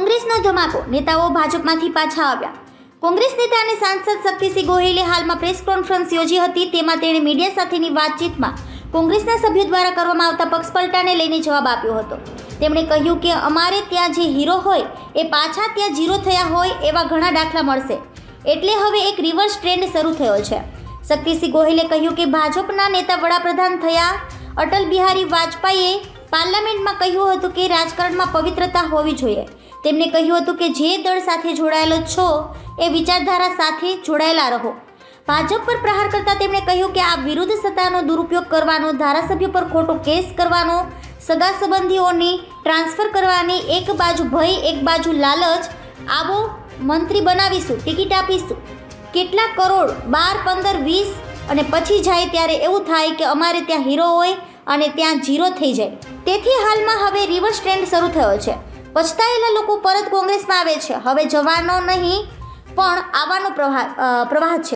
કોંગ્રેસનો ધમાકો નેતાઓ ભાજપમાંથી પાછા આવ્યા. કોંગ્રેસ નેતા અને સાંસદ શક્તિસિંહ ગોહિલે હાલમાં પ્રેસ કોન્ફરન્સ યોજી હતી, તેમાં તેણે મીડિયા સાથેની વાતચીતમાં કોંગ્રેસના સભ્યો દ્વારા કરવામાં આવતા પક્ષપલટાને લઈને જવાબ આપ્યો હતો. તેમણે કહ્યું કે અમારે ત્યાં જે હીરો હોય, એ પાછા ત્યાં જીરો થયા હોય એવા ઘણા દાખલા મળશે. એટલે હવે એક રિવર્સ ટ્રેન્ડ શરૂ થયો છે. શક્તિસિંહ ગોહિલે કહ્યું કે ભાજપના નેતા વડાપ્રધાન થયા, અટલ બિહારી વાજપેયીએ પાર્લામેન્ટમાં કહ્યું હતું કે રાજકારણમાં પવિત્રતા હોવી જોઈએ. તેમણે કહ્યું હતું કે જે દળ સાથે જોડાયેલો છો, એ વિચારધારા સાથે જોડાયેલા રહો. ભાજપ પર પ્રહાર કરતા તેમણે કહ્યું કે આ વિરુદ્ધ સત્તાનો દુરુપયોગ કરવાનો, ધારાસભ્ય પર ખોટો કેસ કરવાનો સગા સંબંધીઓની ટ્રાન્સફર કરવાની એક બાજુ ભય, એક બાજુ લાલચ, આવો મંત્રી બનાવીશું, ટિકિટ આપીશું. કેટલા કરોડ? બાર, પંદર, વીસ અને પછી જાય ત્યારે એવું થાય કે અમારે ત્યાં હીરો હોય અને ત્યાં જીરો થઈ જાય. તેથી હાલમાં હવે રિવર્સ ટ્રેન્ડ શરૂ થયો છે. પછતાયેલા લોકો પરત કોંગ્રેસમાં આવે છે. હવે જવાનો નહીં, પણ આવવાનો પ્રવાહ પ્રવાહ છે.